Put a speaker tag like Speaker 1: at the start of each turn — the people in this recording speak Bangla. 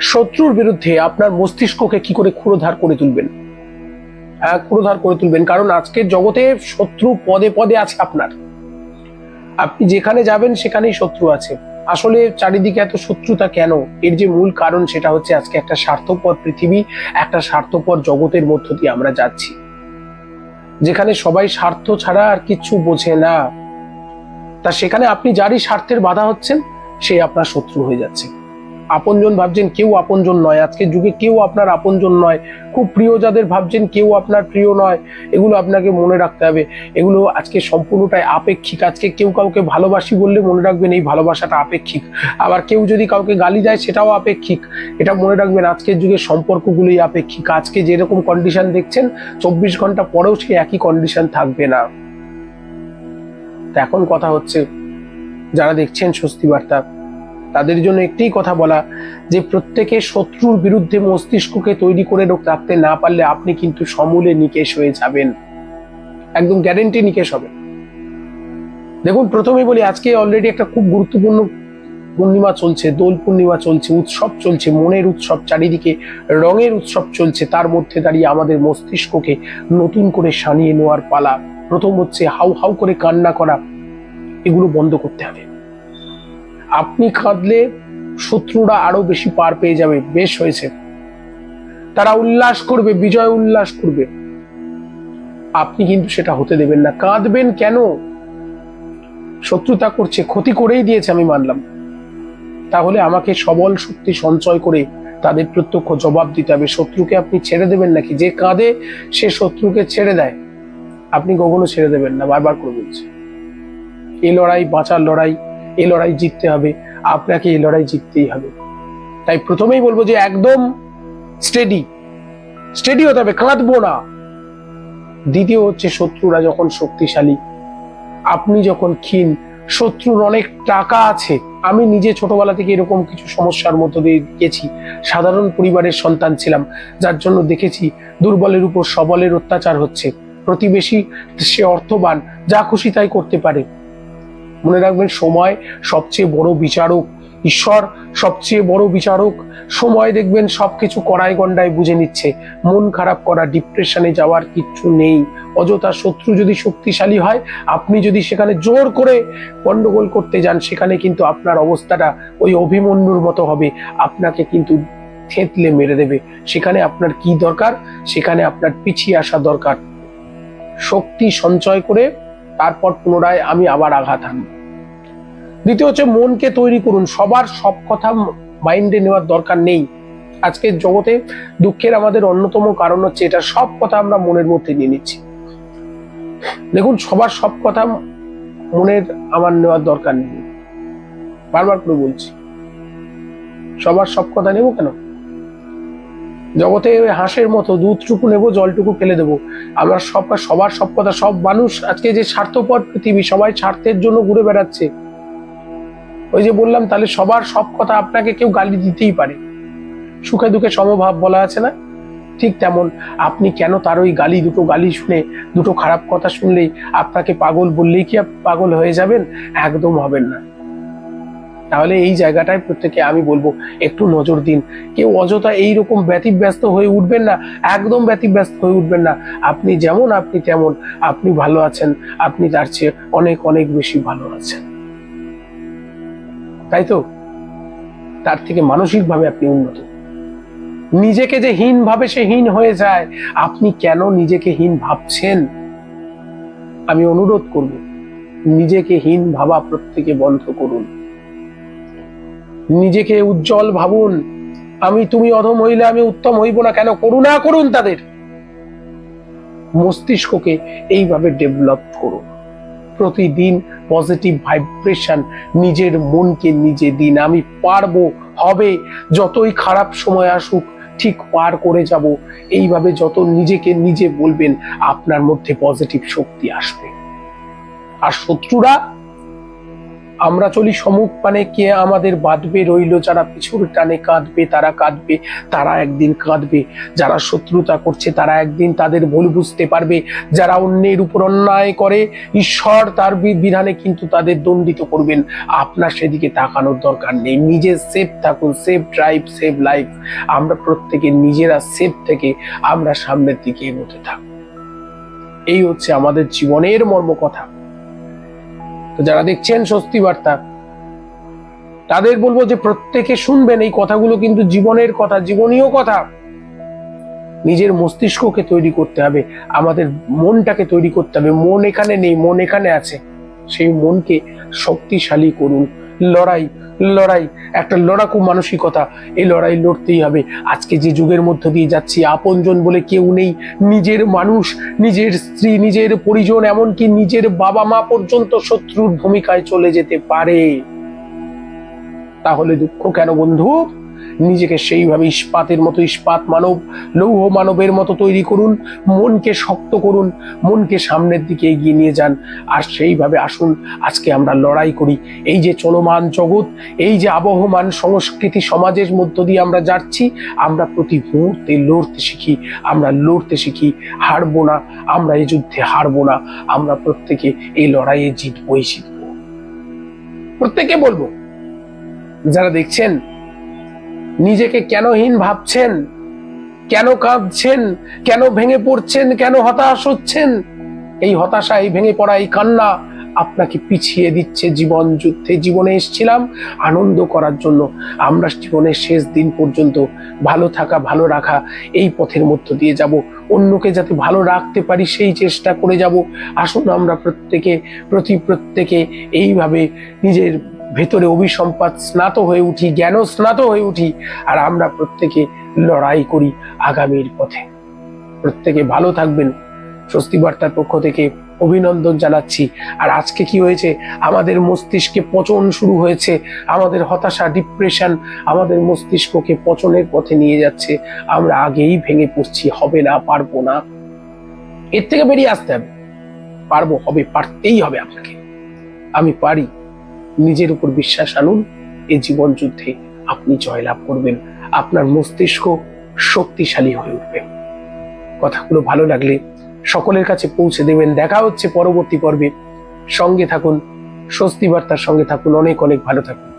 Speaker 1: শত্রুর বিরুদ্ধে আপনার মস্তিষ্ককে কি করে ক্ষুরোধার করে তুলবেন? হ্যাঁ ক্ষুরোধার করে তুলবেন, কারণ আজকের জগতে শত্রু পদে পদে আছে আপনার। আপনি যেখানে যাবেন সেখানেই শত্রু আছে। আসলে চারিদিকে এত শত্রুতা কেন? এর যে মূল কারণ সেটা হচ্ছে আজকে একটা স্বার্থপর পৃথিবী, একটা স্বার্থপর জগতের মধ্য দিয়ে আমরা যাচ্ছি। যেখানে সবাই স্বার্থ ছাড়া আর কিছু বোঝে না। তা সেখানে আপনি যারই স্বার্থের বাধা হচ্ছেন, সে আপনার শত্রু হয়ে যাচ্ছে। আপনজন ভাবছেন কেউ আপনজন নয়। আজকের যুগে কেউ আপনার আপনজন নয়। খুব প্রিয় যাদের ভাবছেন কেউ আপনার প্রিয় নয়, এগুলো আপনাকে মনে রাখতে হবে। এগুলো আজকে সম্পূর্ণটাই আপেক্ষিক। আজকে কেউ কাউকে ভালোবাসি বললে মনে রাখবেন এই ভালোবাসাটা আপেক্ষিক। আবার কেউ যদি কাউকে গালি দেয় সেটাও আপেক্ষিক। এটা মনে রাখবেন আজকের যুগে সম্পর্কগুলোই আপেক্ষিক। আজকে যেরকম কন্ডিশন দেখছেন, চব্বিশ ঘণ্টা পরেও সেই একই কন্ডিশন থাকবে না। এখন কথা হচ্ছে, যারা দেখছেন স্বস্তি বার্তা তাদের জন্য একটাই কথা বলা, যে প্রত্যেকে শত্রুর বিরুদ্ধে মস্তিষ্ককে তৈরি করে রাখতে না পারলে আপনি কিন্তু সমূলে নিকেশ হয়ে যাবেন। একদম গ্যারেন্টি নিকেশ হবে। দেখুন, প্রথমেই বলি, আজকে অলরেডি একটা খুব গুরুত্বপূর্ণ পূর্ণিমা চলছে, দোল পূর্ণিমা চলছে, উৎসব চলছে, মনের উৎসব, চারিদিকে রঙের উৎসব চলছে, তার মধ্যে দাঁড়িয়ে আমাদের মস্তিষ্ককে নতুন করে সানিয়ে নেওয়ার পালা। প্রথম হচ্ছে হাউ হাউ করে কান্না করা, এগুলো বন্ধ করতে হবে। আপনি কাঁদলে শত্রুরা আরও বেশি পার পেয়ে যাবে, বেশ হয়েছে। তারা উল্লাস করবে, বিজয় উল্লাস করবে। আপনি কিন্তু সেটা হতে দেবেন না। কাঁদবেন কেন? শত্রুতা করছে, ক্ষতি করেই দিয়েছে আমি মানলাম। তাহলে আমাকে সবল শক্তি সঞ্চয় করে তাদের প্রত্যক্ষ জবাব দিতে হবে। শত্রুকে আপনি ছেড়ে দেবেন নাকি? যে কাঁদে, সে শত্রুকে ছেড়ে দেয়। আপনি কখনো ছেড়ে দেবেন না, বারবার করে বলছি। এই লড়াই, বাঁচার লড়াই এই লড়াই জিততে হবে, আপনাকে এই লড়াই জিততেই হবে। তাই প্রথমেই বলব যে একদম স্টেডি স্টেডি হতে হবে, কাঁদবো না। দ্বিতীয় হচ্ছে শত্রুরা যখন শক্তিশালী, আপনি যখন ক্ষীণ, শত্রুর অনেক টাকা আছে। আমি নিজে ছোটবেলা থেকে এরকম কিছু সমস্যার মধ্য দিয়ে গেছি। সাধারণ পরিবারের সন্তান ছিলাম, যার জন্য দেখেছি দুর্বলের উপর সবলের অত্যাচার হচ্ছে। প্রতিবেশী সে অর্থবান, যা খুশি তাই করতে পারে। মনে রাখবেন, সময় সবচেয়ে বড় বিচারক। ঈশ্বর সবচেয়ে বড় বিচারক। সময় দেখবেন, সবকিছু কড়াই গন্ডায় বুঝে নিচ্ছে। মন খারাপ করা ডিপ্রেশনে যাওয়ার কিচ্ছু নেই। অযথা শত্রু যদি শক্তিশালী হয়, আপনি যদি সেখানে জোর করে গন্ডগোল করতে যান, সেখানে কিন্তু আপনার অবস্থাটা ওই অভিমন্যুর মতো হবে। আপনাকে কিন্তু থেতলে মেরে দেবে। সেখানে আপনার কি দরকার? সেখানে আপনার পিছিয়ে আসা দরকার। শক্তি সঞ্চয় করে তারপর পুনরায় আমি আবার আঘাত আনব দ্বিতীয় হচ্ছে মনকে তৈরি করুন। সবার সব কথা মাইন্ডে নেওয়ার দরকার নেই। আজকের জগতে দুঃখের আমাদের অন্যতম কারণ হচ্ছে এটা সব কথা আমরা মনের মধ্যে নিয়ে নিচ্ছি। দেখুন, সবার সব কথা মনের আমার নেওয়ার দরকার নেই। বারবার করে বলছি, সবার সব কথা নেব কেন? জগতে হাঁসের মতো দুধটুকু নেব, জলটুকু ফেলে দেবো। আমরা সব সবার সব কথা, সব মানুষ আজকে যে স্বার্থপর পৃথিবী, সবাই স্বার্থের জন্য ঘুরে বেড়াচ্ছে। ওই যে বললাম, তাহলে সবার সব কথা আপনাকে কেউ গালি দিতেই পারে। সুখে দুঃখে সমভাব বলা আছে না? ঠিক তেমন। আপনি কেন তার ওই গালি, দুটো গালি শুনে, দুটো খারাপ কথা শুনলেই আপনাকে পাগল বললেই কি পাগল হয়ে যাবেন? একদম হবেন না। তাহলে এই জায়গাটায় প্রত্যেকে আমি বলব, একটু নজর দিন। কেউ অযথা এইরকম ব্যতিব্যস্ত হয়ে উঠবেন না, একদম ব্যতিব্যস্ত হয়ে উঠবেন না। আপনি যেমন, আপনি তেমন, আপনি ভালো আছেন, আপনি তার চেয়ে অনেক অনেক বেশি ভালো আছেন। তাই তো? তার থেকে মানসিকভাবে আপনি উন্নত। নিজেকে যে হীন ভাবে সে হীন হয়ে যায়, আপনি কেন নিজেকে হীন ভাবছেন? আমি অনুরোধ করব, নিজেকে হীন ভাবা প্রত্যেকে বন্ধ করুন। নিজেকে উজ্জ্বল ভাবুন। আমি তুমি অধম হইলে আমি উত্তম হইব না কেন? করুণা করুন তাদের। মস্তিষ্ককে এইভাবে ডেভেলপ করুন। প্রতিদিন পজিটিভ ভাইব্রেশন নিজের মনকে নিজে দিন। আমি পারব, হবে। যতই খারাপ সময় আসুক, ঠিক পার করে যাব। এইভাবে যত নিজেকে নিজে বলবেন, আপনার মধ্যে পজিটিভ শক্তি আসবে। আর শত্রুরা আমরা চলি সমুখ পানে, কে আমাদের বাঁধবে? রইল যারা পিছুর টানে কাঁদবে, তারা কাঁদবে, তারা একদিন কাঁদবে। যারা শত্রুতা করছে, তারা একদিন তাদের ভুল বুঝতে পারবে। যারা অন্যের উপর অন্যায় করে, ঈশ্বর তার বিধানে কিন্তু তাদের দণ্ডিত করবেন। আপনার সেদিকে তাকানোর দরকার নেই। নিজে সেফ থাকুন। সেফ ড্রাইভ সেফ লাইফ আমরা প্রত্যেকে নিজেরা সেফ থেকে আমরা সামনের দিকে এগোতে থাকব এই হচ্ছে আমাদের জীবনের মর্ম কথা তো যারা দেখছেন স্বস্তি বার্তা, তাদের বলব যে প্রত্যেকে শুনবেন এই কথাগুলো কিন্তু জীবনের কথা, জীবনীয় কথা। নিজের মস্তিষ্ককে তৈরি করতে হবে, আমাদের মনটাকে তৈরি করতে হবে। মন এখানে নেই, মন এখানে আছে। সেই মনকে শক্তিশালী করুন। লড়াই লড়াই, একটা লড়াকু মানসিকতা, এই লড়াই লড়তেই হবে। আজকে যে যুগের মধ্য দিয়ে যাচ্ছি, আপনজন বলে কেউ নেই। নিজের মানুষ, নিজের স্ত্রী, নিজের পরিজন, এমনকি নিজের বাবা মা পর্যন্ত শত্রুর ভূমিকায় চলে যেতে পারে। তাহলে দুঃখ কেন বন্ধু? নিজেকে সেইভাবে ইস্পাতের মতো, ইস্পাত মানব, লৌহ মানবের মতো তৈরি করুন, মনকে শক্ত করুন, মনকে সামনের দিকে এগিয়ে নিয়ে যান, আর সেইভাবে আসুন, আজকে আমরা লড়াই করি। এই যে চলমান জগৎ, এই যে আবহমান সংস্কৃতি সমাজের মধ্য দিয়ে আমরা যাচ্ছি, আমরা প্রতি মুহূর্তে লড়তে শিখি, আমরা লড়তে শিখি, হারবো না, আমরা এই যুদ্ধে হারবো না, আমরা প্রত্যেকে এই লড়াইয়ে জিতবই শিখব প্রত্যেকে বলব, যারা দেখছেন নিজেকে কেন হীন ভাবছেন? কেন কাঁদছেন? কেন ভেঙে পড়ছেন? কেন হতাশ হচ্ছেন? এই হতাশা এই ভেঙে পড়া এই কান্না আপনাকে পিছিয়ে দিচ্ছে জীবন যুদ্ধে। জীবনে এসেছিলাম আনন্দ করার জন্য। আমরা জীবনের শেষ দিন পর্যন্ত ভালো থাকা, ভালো রাখা, এই পথের মধ্য দিয়ে যাব। অন্যকে যাতে ভালো রাখতে পারি সেই চেষ্টা করে যাব। আসুন আমরা প্রত্যেকে, প্রতি প্রত্যেকে এইভাবে নিজের ভেতরে অভিসম্পাদ স্নাত হয়ে উঠি জ্ঞান স্নাত হয়ে উঠি, আর আমরা প্রত্যেকে লড়াই করি আগামীর পথে। প্রত্যেকে ভালো থাকবেন। স্বস্তি বার্তার পক্ষ থেকে অভিনন্দন জানাচ্ছি। আর আজকে কি হয়েছে? আমাদের মস্তিষ্কে পচন শুরু হয়েছে। আমাদের হতাশা, ডিপ্রেশন আমাদের মস্তিষ্ককে পচনের পথে নিয়ে যাচ্ছে। আমরা আগেই ভেঙে পড়ছি, হবে না, পারব না। এর থেকে বেরিয়ে আসতে হবে। পারব, হবে, পারতেই হবে আপনাকে। আমি পারি। নিজের উপর বিশ্বাস আনুন এই জীবন যুদ্ধে আপনি জয়লাভ করবেন। আপনার মস্তিষ্ক শক্তিশালী হয়ে উঠবে। কথাগুলো ভালো লাগলে সকলের কাছে পৌঁছে দেবেন। দেখা হচ্ছে পরবর্তী পর্বে। সঙ্গে থাকুন স্বস্তি বার্তার সঙ্গে থাকুন। অনেক অনেক ভালো থাকুন।